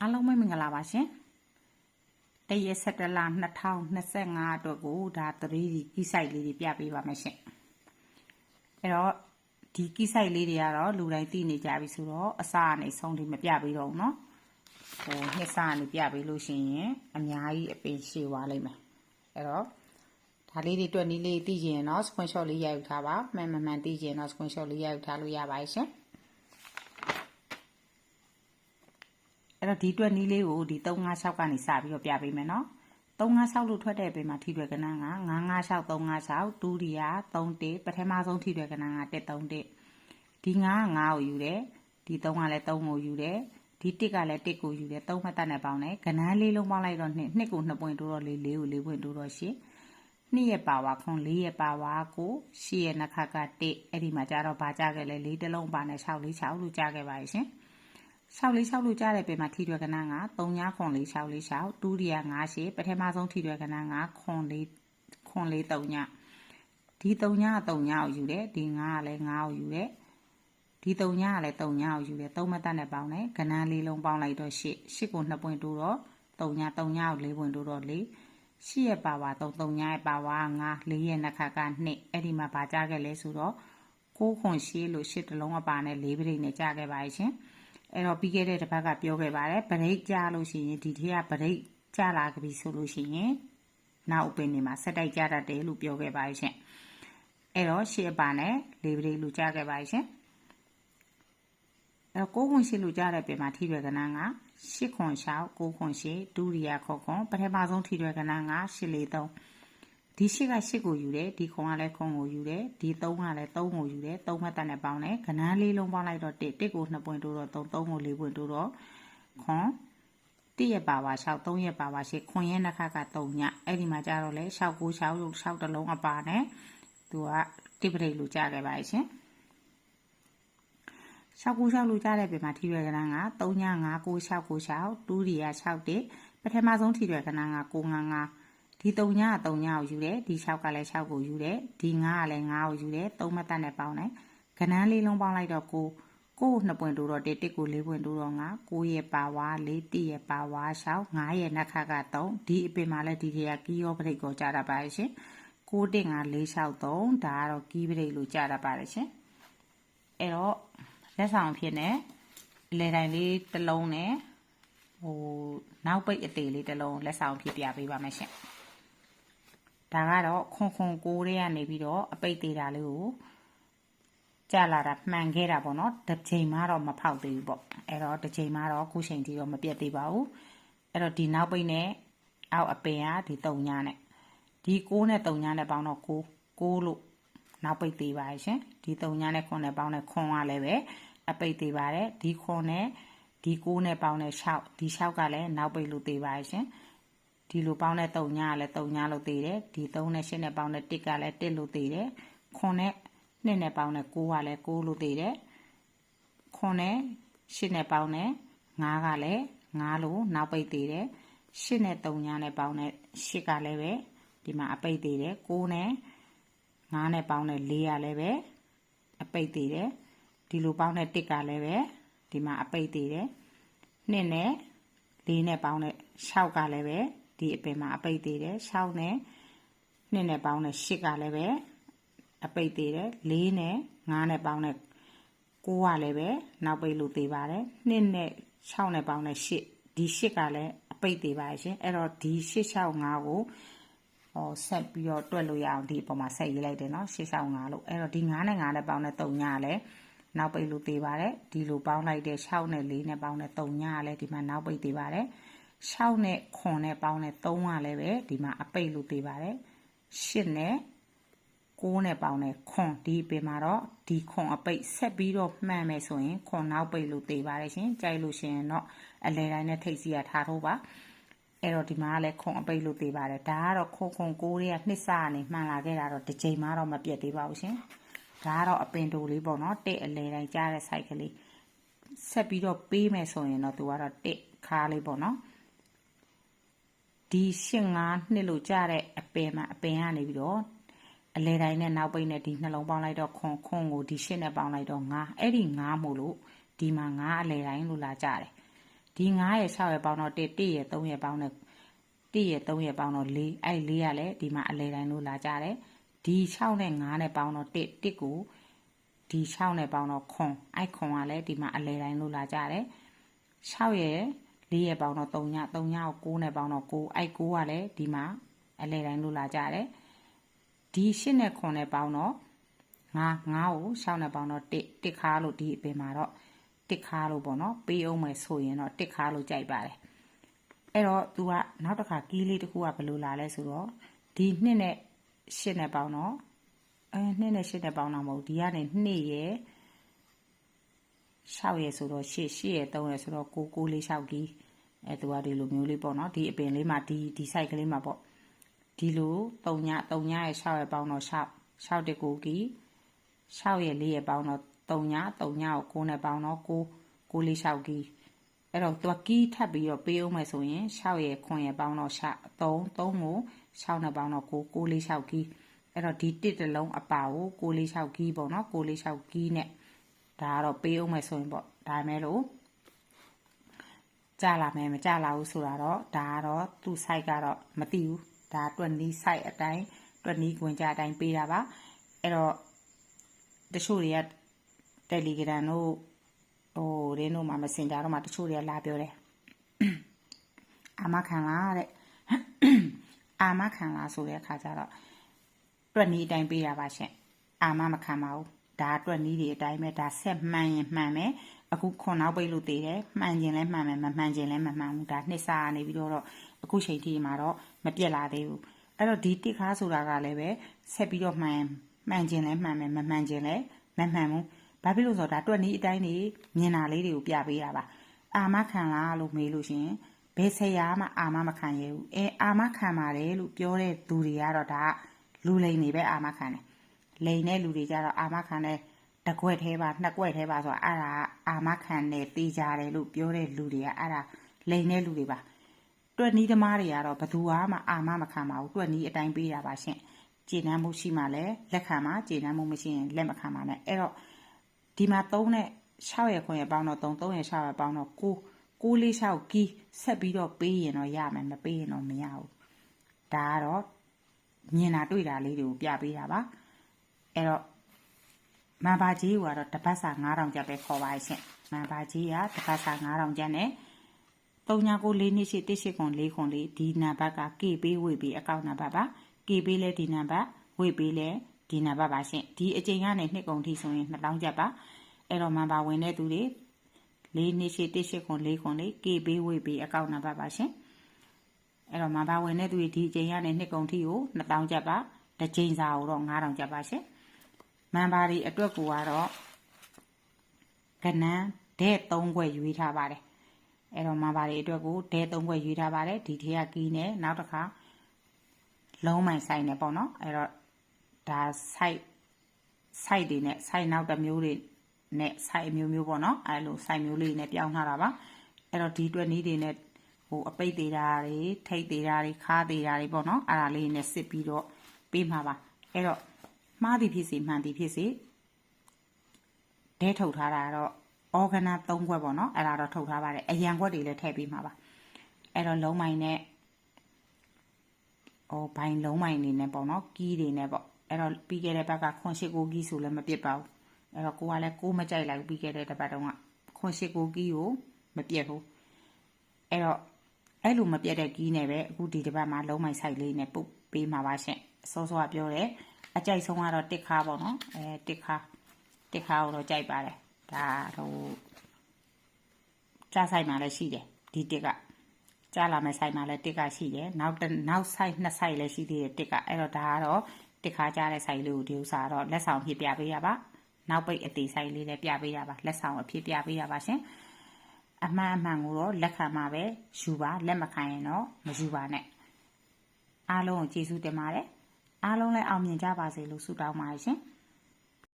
အားလုံးပဲမင်္ဂလာပါရှင်တရက်ဆက်တလ2025အတွက်ကိုဒါ3ဒီကိစိုက်လေးတွေပြပေးပါမယ်ရှင်အဲ့တော့ဒီကိစိုက်လေးတွေကတော့လူတိုင်းသိနေကြပြီဆိုတော့အစအနေဆုံးဒီမပြပေးတော့ဘူးเนาะဟိုနှစ်စအနေပြပေးလို့ရှိရင်အများကြီးအပင်ရှည်သွားလိမ့်မယ်အဲ့တော့ဒါလေးတွေအတွက်နီးလေးသိရင်တော့ screenshot လေးရိုက်ယူထားပါမှန်မှန်မှန်သိရင်တော့ screenshot လေးရိုက်ယူထားလို့ရပါတယ်ရှင် အဲ့တော့ဒီအတွက်နီးလေးကိုဒီ356ကနေစပြီးတော့ပြပေးမယ်နော်356လို့ထွက်တဲ့ပေမှာထိတွေ့ကဏ္ဍက956 356ဒုတိယ31ပထမဆုံးထိတွေ့ကဏ္ဍက131ဒီ9က9ကိုယူတယ်ဒီ3ကလည်း3ကိုယူတယ်ဒီ1ကလည်း1ကိုယူတယ်3မှတ်တတ်နဲ့ပေါင်းတယ်ကဏ္ဍလေးလုံးပေါင်းလိုက်တော့2 2ကို2ပွင့်တိုးတော့4 4ကို4ပွင့်တိုးတော့8နှစ်ရဲ့ပါဝါခွန်၄ရဲ့ပါဝါကိုရှစ်ရဲ့နှခါက1အဲ့ဒီမှာကြတော့ဘာကြခဲ့လဲ၄တလုံးပါနဲ့6 4 6လို့ကြားခဲ့ပါရဲ့ရှင် 6လေး6လို့ကြားတဲ့ပြင်မှာထိတွယ်ကဏ္ဍက3ညခွန်လေး6လေး6ဒုတိယ9ရှေပထမဆုံးထိတွယ်ကဏ္ဍကခွန်လေးခွန်လေး3ညဒီ3ည3ညကိုယူတယ်ဒီ9ကလည်း9ကိုယူတယ်ဒီ3ညကလည်း3ညကိုယူတယ်3မတတ်နဲ့ပေါင်းတယ်ကဏ္ဍလေးလုံးပေါင်းလိုက်တော့8 8ကို2ပွင့်တိုးတော့3ည3ညကို4ပွင့်တိုးတော့4ရှိရဲ့ပါဝါ3 3ညရဲ့ပါဝါ9 4ရဲ့နှခါက2အဲ့ဒီမှာဗာကြားခဲ့လဲဆိုတော့6ခွန်ရှိလို့8တလုံးအပါနဲ့4ပြိနဲ့ကြားခဲ့ပါရဲ့ရှင် အဲ့တော့ပြီးခဲ့တဲ့တစ်ပတ်ကပြောခဲ့ပါတယ်ဗရိတ်ကြလို့ရှိရင်ဒီထက်ကဗရိတ်ကြလာပြီဆိုလို့ရှိရင်နောက်ပင်နေမှာဆက်တိုက်ကြတတ်တယ်လို့ပြောခဲ့ပါရှင်အဲ့တော့ရှေ့အပါနဲ့လေးပရိတ်လူကြခဲ့ပါရှင်အဲ့တော့ကိုခွန်ရှိလူကြတဲ့ပြင်မှာထိရွယ်ကဏ္ဍကရှစ်ခွန်ရှောက်ကိုခွန်ရှိဒုတိယခေါခွန်ပထမဆုံးထိရွယ်ကဏ္ဍကရှစ်လေးသုံး ဒီရှစ်ကရှစ်ကိုယူတယ်ဒီခွန်ကလည်းခွန်ကိုယူတယ်ဒီသုံးကလည်းသုံးကိုယူတယ်သုံးမှတ်တန်နဲ့ပေါင်းတယ်ကဏ္ဍလေးလုံးပေါင်းလိုက်တော့တစ်တစ်ကို2ပွင့်တိုးတော့3 3ကို4ပွင့်တိုးတော့ခွန်တစ်ရက်ပါပါ6 3ရက်ပါပါ8ခွန်ရဲ့နှခါက3ညအဲ့ဒီမှာကြတော့လေ6 9 6 6တလုံးအပါနဲ့သူကတိပရိတ်လိုကြခဲ့ပါရှင်6 9 6လိုကြတဲ့ပြင်မှာထိရွယ်ကဏ္ဍက3ည5 9 6 9 6ဒုတိယ6တစ်ပထမဆုံးထိရွယ်ကဏ္ဍက9 9 5 ဒီ3ညက3ညကိုယူတယ်ဒီ6ကလည်း6ကိုယူတယ်ဒီ9ကလည်း9ကိုယူတယ်3မတတ်နဲ့ပေါင်းတယ်ကဏ္ဍလေးလုံးပေါင်းလိုက်တော့9ကို2ပွင့်တိုးတော့1 1ကို4ပွင့်တိုးတော့9 9ရဲ့ပါဝါ4 1ရဲ့ပါဝါ6 9ရဲ့နှက်ခါက3ဒီအပင်မှာလည်းဒီတွေကကီးရောပရိတ်ကိုကြားတတ်ပါရဲ့ရှင်9တင်က4 6 3ဒါကတော့ကီးပရိတ်လို့ကြားတတ်ပါတယ်ရှင်အဲ့တော့လက်ဆောင်ဖြစ်နေလေတိုင်းလေးတစ်လုံးနဲ့ဟိုနောက်ပိတ်အသေးလေးတစ်လုံးလက်ဆောင်ဖြစ်ပြပေးပါမယ်ရှင် ဒါကတော့ခွန်ခွန်ကိုးတွေကနေပြီးတော့အပိတ်သေးတာလေးကိုကြာလာတာမှန်ခဲ့တာပေါ့နော်တစ်ချိန်မှတော့မဖောက်သေးဘူးပေါ့အဲ့တော့တစ်ချိန်မှတော့ခုချိန်ထိတော့မပြတ်သေးပါဘူးအဲ့တော့ဒီနောက်ပိတ်နဲ့အောက်အပင်ကဒီ၃ညနဲ့ဒီ6နဲ့3ညနဲ့ပေါင်းတော့6 6လို့နောက်ပိတ်သေးပါရှင်ဒီ3ညနဲ့ခွန်နဲ့ပေါင်းတဲ့ခွန်ကလည်းပဲအပိတ်သေးပါတယ်ဒီခွန်နဲ့ဒီ6နဲ့ပေါင်းတဲ့6ဒီ6ကလည်းနောက်ပိတ်လို့သေးပါရှင် ဒီလိုပေါင်းတဲ့3ညကလည်း3ညလို့သေးတယ်ဒီ3နဲ့8နဲ့ပေါင်းတဲ့1ကလည်း1လို့သေးတယ်ခွန်နဲ့2နဲ့ပေါင်းတဲ့9ကလည်း9လို့သေးတယ်ခွန်နဲ့8နဲ့ပေါင်းတဲ့9ကလည်း9လို့နောက်ပိတ်သေးတယ်8နဲ့3ညနဲ့ပေါင်းတဲ့8ကလည်းပဲဒီမှာအပိတ်သေးတယ်9နဲ့9နဲ့ပေါင်းတဲ့4ကလည်းပဲအပိတ်သေးတယ်ဒီလိုပေါင်းတဲ့1ကလည်းပဲဒီမှာအပိတ်သေးတယ်2နဲ့4နဲ့ပေါင်းတဲ့6ကလည်းပဲ ဒီအပင်မှာအပိတ်သေးတယ်6နဲ့2နဲ့ပေါင်းတဲ့8ကလည်းပဲအပိတ်သေးတယ်4နဲ့5နဲ့ပေါင်းတဲ့9ကလည်းပဲနောက်ပိတ်လို့သေးပါတယ်2နဲ့6နဲ့ပေါင်းတဲ့8ဒီ8ကလည်းအပိတ်သေးပါရှင်အဲ့တော့ဒီ865ကိုဟောဆက်ပြီးတော့တွက်လို့ရအောင်ဒီအပေါ်မှာဆက်ရေးလိုက်တယ်နော်865လို့အဲ့တော့ဒီ9နဲ့9နဲ့ပေါင်းတဲ့3ညကလည်းနောက်ပိတ်လို့သေးပါတယ်ဒီလိုပေါင်းလိုက်တဲ့6နဲ့4နဲ့ပေါင်းတဲ့3ညကလည်းဒီမှာနောက်ပိတ်သေးပါတယ် 6နဲ့ခွန်နဲ့ပေါင်းတဲ့3ကလည်းပဲဒီမှာအပိတ်လို့သေးပါတယ်8နဲ့6နဲ့ပေါင်းတဲ့ခွန်ဒီပင်မှာတော့ဒီခွန်အပိတ်ဆက်ပြီးတော့မှန်မယ်ဆိုရင်ခွန်နောက်ပိတ်လို့သေးပါတယ်ရှင်ကြိုက်လို့ရှင်တော့အလဲတိုင်းနဲ့ထိတ်စီရထားထိုးပါအဲ့တော့ဒီမှာလည်းခွန်အပိတ်လို့သေးပါတယ်ဒါကတော့ခွန်ခွန်6တွေကနှစ်စကနေမှန်လာခဲ့တာတော့တစ်ချိန်မှတော့မပြတ်သေးပါဘူးရှင်ဒါကတော့အပင်တိုလေးပေါ့နော်တစ်အလဲတိုင်းကြားတဲ့ site ကလေးဆက်ပြီးတော့ပေးမယ်ဆိုရင်တော့သူကတော့တစ်ခါလေးပေါ့နော် ဒီရှင်းငါနှစ်လို့ကြတဲ့အပင်မှာအပင်ကနေပြီးတော့အလဲတိုင်းနဲ့နောက်ပိတ်နဲ့ဒီနှလုံးပေါင်းလိုက်တော့ခွန်ခွန်ကိုဒီရှင်းနဲ့ပေါင်းလိုက်တော့ငါအဲ့ဒီငါမို့လို့ဒီမှာငါအလဲတိုင်းလို့လာကြတယ်ဒဒီ9ရဲ့6ရဲ့ပေါင်းတော့1 1ရဲ့3ရဲ့ပေါင်းတော့1ရဲ့3ရဲ့ပေါင်းတော့4အဲ့4ကလည်းဒီမှာအလဲတိုင်းလို့လာကြတယ်ဒီ6နဲ့9နဲ့ပေါင်းတော့1 1ကိုဒီ6နဲ့ပေါင်းတော့ခွန်အဲ့ခွန်ကလည်းဒီမှာအလဲတိုင်းလို့လာကြတယ်6ရဲ့ 4ရဲ့ပေါင်းတော့3ည3ညကို9နဲ့ပေါင်းတော့9အဲ့9ကလည်းဒီမှာအလဲတိုင်းလို့လာကြတယ်ဒီ8နဲ့ခွန်နဲ့ပေါင်းတော့ငါငါ့ကိုရှောင်းနဲ့ပေါင်းတော့တစ်တစ်ခါလို့ဒီအပင်မှာတော့တစ်ခါလို့ပေါ့နော်ပေးအောင်မယ်ဆိုရင်တော့တစ်ခါလို့ကြိုက်ပါတယ်အဲ့တော့ तू ကနောက်တစ်ခါကီးလေးတစ်ခုကဘယ်လိုလာလဲဆိုတော့ဒီနှစ်နဲ့ရှစ်နဲ့ပေါင်းတော့အဲနှစ်နဲ့ရှစ်နဲ့ပေါင်းတော့မဟုတ်ဒီကနေနှစ်ရဲ့ 6ရဲ့ဆိုတော့8 8ရဲ့3ရဲ့ဆိုတော့9 9လေး6ကီးအဲသူကဒီလိုမျိုးလေးပေါ့နော်ဒီအပင်လေးမှာဒီဒီ site ကလေးမှာပေါ့ဒီလို3ည3ညရဲ့6ရဲ့ပေါင်းတော့6 6တက်9ကီး6ရဲ့4ရဲ့ပေါင်းတော့3ည3ညကို9နဲ့ပေါင်းတော့9 9လေး6ကီးအဲ့တော့သူကကီးထပ်ပြီးတော့ပေးအောင်မယ်ဆိုရင်6ရဲ့9ရဲ့ပေါင်းတော့3 3ကို6နဲ့ပေါင်းတော့9 9လေး6ကီးအဲ့တော့ဒီတစ်တလုံးအပါကို6လေး6ကီးပေါ့နော်6လေး6ကီးနဲ့ ဒါကတော့ပေးအောင်မယ်ဆိုရင်ပေါ့ဒါမဲ့လို့ကြာလာမယ်မကြာလာဘူးဆိုတာတော့ဒါကတော့သူ site ကတော့မသိဘူးဒါ20 site အတိုင်း20ဝင်ကြအတိုင်းပေးတာပါအဲ့တော့တချို့တွေက Telegram တို့ဟိုရင်းတို့မှာ Messenger တို့မှာတချို့တွေကလာပြောတယ်အာမခံလားတဲ့အာမခံလားဆိုတဲ့အခါကျတော့တွက်နီးအတိုင်းပေးတာပါရှင်အာမမခံပါဘူး ဒါတွက်နီးတွေအတိုင်းပဲဒါဆက်မှန်ရင်မှန်မယ်အခုခွန်နောက်ပိတ်လို့သေးတယ်မှန်ခြင်းလဲမှန်မယ်မမှန်ခြင်းလဲမမှန်ဘူးဒါနှစ်စားနေပြီးတော့အခုချိန်ထိမှာတော့မပြက်လာသေးဘူးအဲ့တော့ဒီတစ်ခါဆိုတာကလည်းပဲဆက်ပြီးတော့မှန်မှန်ခြင်းလဲမှန်မယ်မမှန်ခြင်းလဲမမှန်ဘူးဘာဖြစ်လို့ဆိုတော့ဒါတွက်နီးအတိုင်းနေမြင်တာလေးတွေကိုပြပေးတာပါအာမခံလားလို့မေးလို့ရှင်ဘယ်ဆရာမှအာမမခံရဘူးအဲအာမခံပါတယ်လို့ပြောတဲ့သူတွေကတော့ဒါလူလိန်နေပဲအာမခံတယ် လိန်တဲ့လူတွေကြတော့အာမခံတဲ့တကွက်သေးပါနှစ်ကွက်သေးပါဆိုတော့အဲ့ဒါအာမခံနဲ့တေးကြတယ်လို့ပြောတဲ့လူတွေကအဲ့ဒါလိန်တဲ့လူတွေပါတွက်နီးသမားတွေကတော့ဘသူမှအာမမခံပါဘူးတွက်နီးအတိုင်းပေးတာပါရှင့်ကျေနပ်မှုရှိမှလည်းလက်ခံပါကျေနပ်မှုမရှိရင်လက်မခံပါနဲ့အဲ့တော့ဒီမှာ3နဲ့6ရဲ့ခွန်ရဲ့ပေါင်းတော့3 3ရဲ့6ရဲ့ပေါင်းတော့9 6လေး6ကီးဆက်ပြီးတော့ပေးရင်တော့ရမယ်မပေးရင်တော့မရဘူးဒါကတော့မြင်တာတွေ့တာလေးတွေကိုပြပေးတာပါ အဲ့တော့မန်ပါကြီးကတော့တပတ်စာ9000ကျပ်ပဲခေါ်ပါရှင်မန်ပါကြီးကတပတ်စာ9000ကျပ်နဲ့3994နှစ်ရှိ18ခွန်4ခွန်4ဒီနံပါတ်က K ပေးဝေပေးအကောင့်နံပါတ်ပါ K ပေးလဲဒီနံပါတ်ဝေပေးလဲဒီနံပါတ်ပါရှင်ဒီအချိန်ကနေနှစ်ကုန်ထိဆိုရင်2000ကျပ်ပါအဲ့တော့မန်ပါဝင်တဲ့သူတွေ၄နှစ်ရှိ18ခွန်4ခွန်4 K ပေးဝေပေးအကောင့်နံပါတ်ပါရှင်အဲ့တော့မန်ပါဝင်တဲ့သူတွေဒီအချိန်ကနေနှစ်ကုန်ထိကို2000ကျပ်ပါတစ်ချိန်စာကိုတော့9000ကျပ်ပါရှင် မန်ပါဒီအတွက်ကိုကတော့ကနန်းဒဲ3ခွက်ရွေးထားပါတယ်အဲ့တော့မန်ပါဒီအတွက်ကိုဒဲ3ခွက်ရွေးထားပါတယ်ဒီထဲကကီးနဲ့နောက်တစ်ခါလုံးမိုင်ဆိုင်နေပေါ့နော်အဲ့တော့ဒါ site site တွေနဲ့ site နောက်တစ်မျိုးတွေနဲ့ site အမျိုးမျိုးပေါ့နော်အဲ့လို site မျိုးလေးနဲ့ပြောင်းထားတာပါအဲ့တော့ဒီအတွက်နီးတွေနဲ့ဟိုအပိတ်သေးတာတွေထိတ်သေးတာတွေခါသေးတာတွေပေါ့နော်အဲ့ဒါလေးနဲ့စစ်ပြီးတော့ပေးမှာပါအဲ့တော့ မှားသည်ဖြစ်စေမှန်သည်ဖြစ်စေဒဲထုတ်ထားတာတော့အော်ဂနာ၃ခွက်ပေါ့နော်အဲ့ဒါတော့ထုတ်ထားပါတယ်အရန်ခွက်တွေလည်းထည့်ပေးမှာပါအဲ့တော့လုံးမိုင်နဲ့ဟိုဘိုင်လုံးမိုင်နေနဲ့ပေါ့နော်ကီးတွေနဲ့ပေါ့အဲ့တော့ပြီးခဲ့တဲ့ဘက်ကခွန်ရှိကိုကီးဆိုလည်းမပြစ်ပါဘူးအဲ့တော့ကိုကလည်းကိုမကြိုက်လိုက်ပြီးခဲ့တဲ့တစ်ပတ်တုန်းကခွန်ရှိကိုကီးကိုမပြစ်ဘူးအဲ့တော့အဲ့လိုမပြတ်တဲ့ကီးနဲ့ပဲအခုဒီတစ်ပတ်မှာလုံးမိုင်ဆိုင်လေးနဲ့ပုတ်ပေးမှာပါရှင်စောစောကပြောတယ် အကြိုက်ဆုံးကတော့တစ်ခါပေါ့နော်အဲတစ်ခါတစ်ခါကိုတော့ကြိုက်ပါတယ်ဒါတော့ကြားဆိုင်မှာလည်းရှိတယ်ဒီတစ်ကကြားလာမယ့်ဆိုင်မှာလည်းတစ်ကရှိတယ်နောက်နောက်ဆိုင်နှစ်ဆိုင်လည်းရှိသေးတယ်တစ်ကအဲ့တော့ဒါကတော့တစ်ခါကြားတဲ့ဆိုင်လေးကိုဒီဥစားတော့လက်ဆောင်ဖြစ်ပြပေးရပါနောက်ပိတ်အသေးဆိုင်လေးလည်းပြပေးရပါလက်ဆောင်အဖြစ်ပြပေးရပါရှင်အမှန်အမှန်ကိုတော့လက်ခံမှာပဲယူပါလက်မခံရင်တော့မယူပါနဲ့အားလုံးကိုကျေးဇူးတင်ပါတယ် အားလုံးလည်းအောင်မြင်ကြပါစေလို့ဆုတောင်းပါတယ်ရှင်။